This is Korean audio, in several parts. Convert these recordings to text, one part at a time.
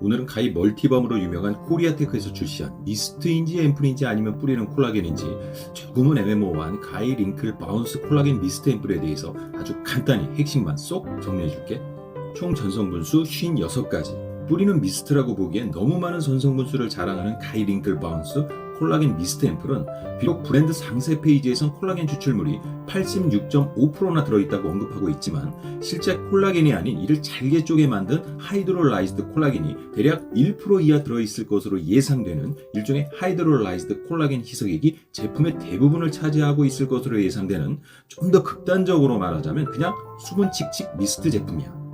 오늘은 가히 멀티범으로 유명한 코리아테크에서 출시한 미스트인지 앰플인지 아니면 뿌리는 콜라겐인지 조금은 애매모호한 가히 링클 바운스 콜라겐 미스트 앰플에 대해서 아주 간단히 핵심만 쏙 정리해줄게. 총 전성분수 56가지. 뿌리는 미스트라고 보기엔 너무 많은 전성분수를 자랑하는 가히 링클 바운스 콜라겐 미스트 앰플은 비록 브랜드 상세 페이지에선 콜라겐 추출물이 86.5%나 들어있다고 언급하고 있지만 실제 콜라겐이 아닌 이를 잘게 쪼개 만든 하이드롤라이즈드 콜라겐이 대략 1% 이하 들어있을 것으로 예상되는 일종의 하이드롤라이즈드 콜라겐 희석액이 제품의 대부분을 차지하고 있을 것으로 예상되는 좀 더 극단적으로 말하자면 그냥 수분 칙칙 미스트 제품이야.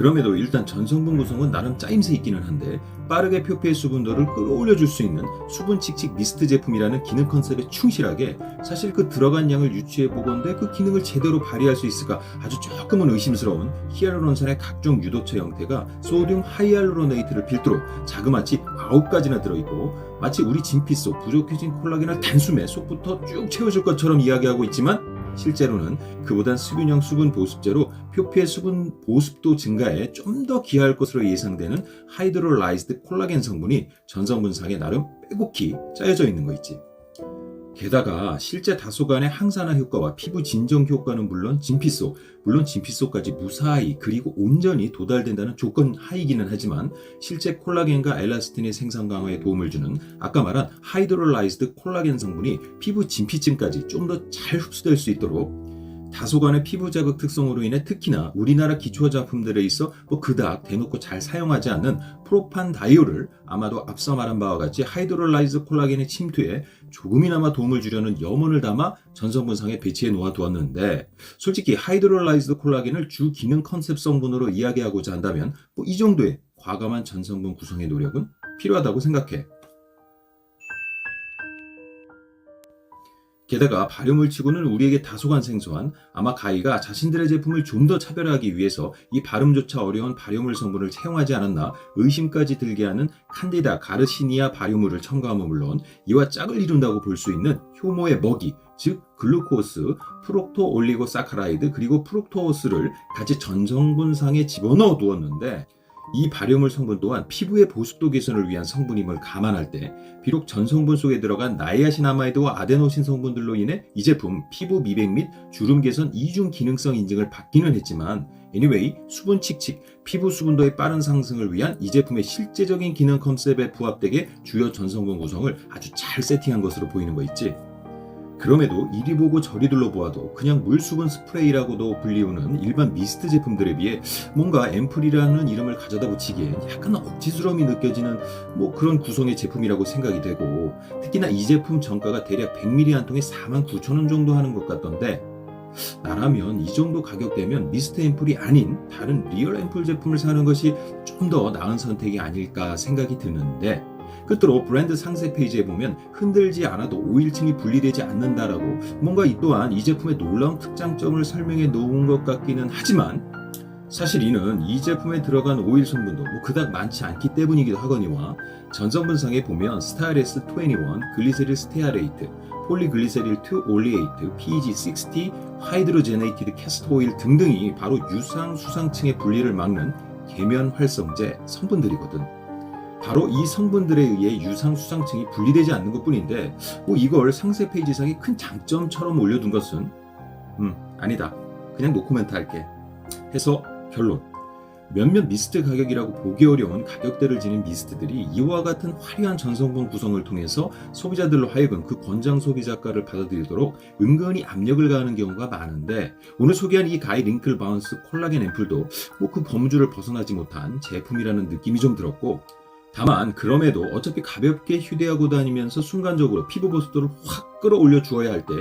그럼에도 일단 전성분 구성은 나름 짜임새 있기는 한데 빠르게 표피의 수분도를 끌어올려 줄 수 있는 수분 칙칙 미스트 제품이라는 기능 컨셉에 충실하게 사실 그 들어간 양을 유추해 보건대 그 기능을 제대로 발휘할 수 있을까 아주 조금은 의심스러운 히알루론산의 각종 유도체 형태가 소듐 하이알루로네이트를 필두로 자그마치 9가지나 들어있고 마치 우리 진피 속 부족해진 콜라겐을 단숨에 속부터 쭉 채워줄 것처럼 이야기하고 있지만 실제로는 그보단 수균형 수분 보습제로 표피의 수분 보습도 증가에 좀 더 기여할 것으로 예상되는 하이드롤라이즈드 콜라겐 성분이 전성 분상에 나름 빼곡히 짜여져 있는 거 있지. 게다가 실제 다소간의 항산화 효과와 피부 진정 효과는 물론 진피소, 물론 진피소까지 무사히 그리고 온전히 도달된다는 조건 하이기는 하지만 실제 콜라겐과 엘라스틴의 생산 강화에 도움을 주는 아까 말한 하이드롤라이즈드 콜라겐 성분이 피부 진피층까지 좀 더 잘 흡수될 수 있도록 다소간의 피부 자극 특성으로 인해 특히나 우리나라 기초 화장품들에 있어 뭐 그닥 대놓고 잘 사용하지 않는 프로판 다이오를 아마도 앞서 말한 바와 같이 하이드롤라이즈 콜라겐의 침투에 조금이나마 도움을 주려는 염원을 담아 전성분상에 배치해 놓아 두었는데 솔직히 하이드롤라이즈드 콜라겐을 주 기능 컨셉 성분으로 이야기하고자 한다면 뭐 이 정도의 과감한 전성분 구성의 노력은 필요하다고 생각해. 게다가 발효물 치고는 우리에게 다소간 생소한 아마 가이가 자신들의 제품을 좀 더 차별화하기 위해서 이 발음조차 어려운 발효물 성분을 채용하지 않았나 의심까지 들게 하는 칸디다 가르시니아 발효물을 첨가함은 물론 이와 짝을 이룬다고 볼 수 있는 효모의 먹이 즉 글루코스, 프록토 올리고 사카라이드 그리고 프룩토스를 같이 전성분상에 집어넣어 두었는데 이 발효물 성분 또한 피부의 보습도 개선을 위한 성분임을 감안할 때 비록 전 성분 속에 들어간 나이아신아마이드와 아데노신 성분들로 인해 이 제품 피부 미백 및 주름 개선 이중 기능성 인증을 받기는 했지만 anyway 수분 칙칙 피부 수분도의 빠른 상승을 위한 이 제품의 실제적인 기능 컨셉에 부합되게 주요 전 성분 구성을 아주 잘 세팅한 것으로 보이는 거 있지. 그럼에도 이리 보고 저리 둘러보아도 그냥 물수분 스프레이라고도 불리우는 일반 미스트 제품들에 비해 뭔가 앰플이라는 이름을 가져다 붙이기엔 약간 억지스러움이 느껴지는 뭐 그런 구성의 제품이라고 생각이 되고 특히나 이 제품 정가가 대략 100ml 한 통에 49,000원 정도 하는 것 같던데 나라면 이 정도 가격대면 미스트 앰플이 아닌 다른 리얼 앰플 제품을 사는 것이 좀 더 나은 선택이 아닐까 생각이 드는데 끝으로 브랜드 상세 페이지에 보면 흔들지 않아도 오일층이 분리되지 않는다라고 뭔가 이 또한 이 제품의 놀라운 특장점을 설명해 놓은 것 같기는 하지만 사실 이는 이 제품에 들어간 오일 성분도 뭐 그닥 많지 않기 때문이기도 하거니와 전성분상에 보면 스타일S 21, 글리세릴 스테아레이트, 폴리글리세릴 2 올리에이트, PEG60, 하이드로제네이티드 캐스터 오일 등등이 바로 유상 수상층의 분리를 막는 계면 활성제 성분들이거든. 바로 이 성분들에 의해 유상 수상층이 분리되지 않는 것 뿐인데 뭐 이걸 상세 페이지상에 큰 장점처럼 올려둔 것은 음 아니다. 그냥 노코멘트 할게. 해서 결론. 몇몇 미스트 가격이라고 보기 어려운 가격대를 지닌 미스트들이 이와 같은 화려한 전성분 구성을 통해서 소비자들로 하여금 그 권장 소비자가를 받아들이도록 은근히 압력을 가하는 경우가 많은데 오늘 소개한 이 가이 링클 바운스 콜라겐 앰플도 뭐 그 범주를 벗어나지 못한 제품이라는 느낌이 좀 들었고 다만 그럼에도 어차피 가볍게 휴대하고 다니면서 순간적으로 피부 보습도를 확 끌어올려 주어야 할 때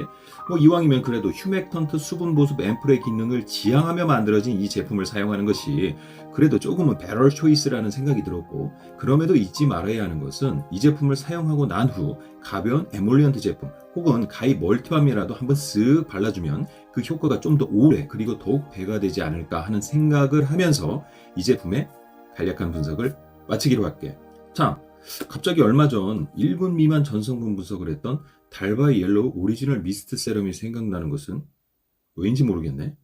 뭐 이왕이면 그래도 휴맥턴트 수분 보습 앰플의 기능을 지향하며 만들어진 이 제품을 사용하는 것이 그래도 조금은 베럴 초이스라는 생각이 들었고 그럼에도 잊지 말아야 하는 것은 이 제품을 사용하고 난 후 가벼운 에몰리언트 제품 혹은 가히 멀티밤이라도 한번 쓱 발라주면 그 효과가 좀 더 오래 그리고 더욱 배가 되지 않을까 하는 생각을 하면서 이 제품의 간략한 분석을 마치기로 할게. 참, 갑자기 얼마 전 1분 미만 전성분 분석을 했던 달바이 옐로우 오리지널 미스트 세럼이 생각나는 것은 왠지 모르겠네.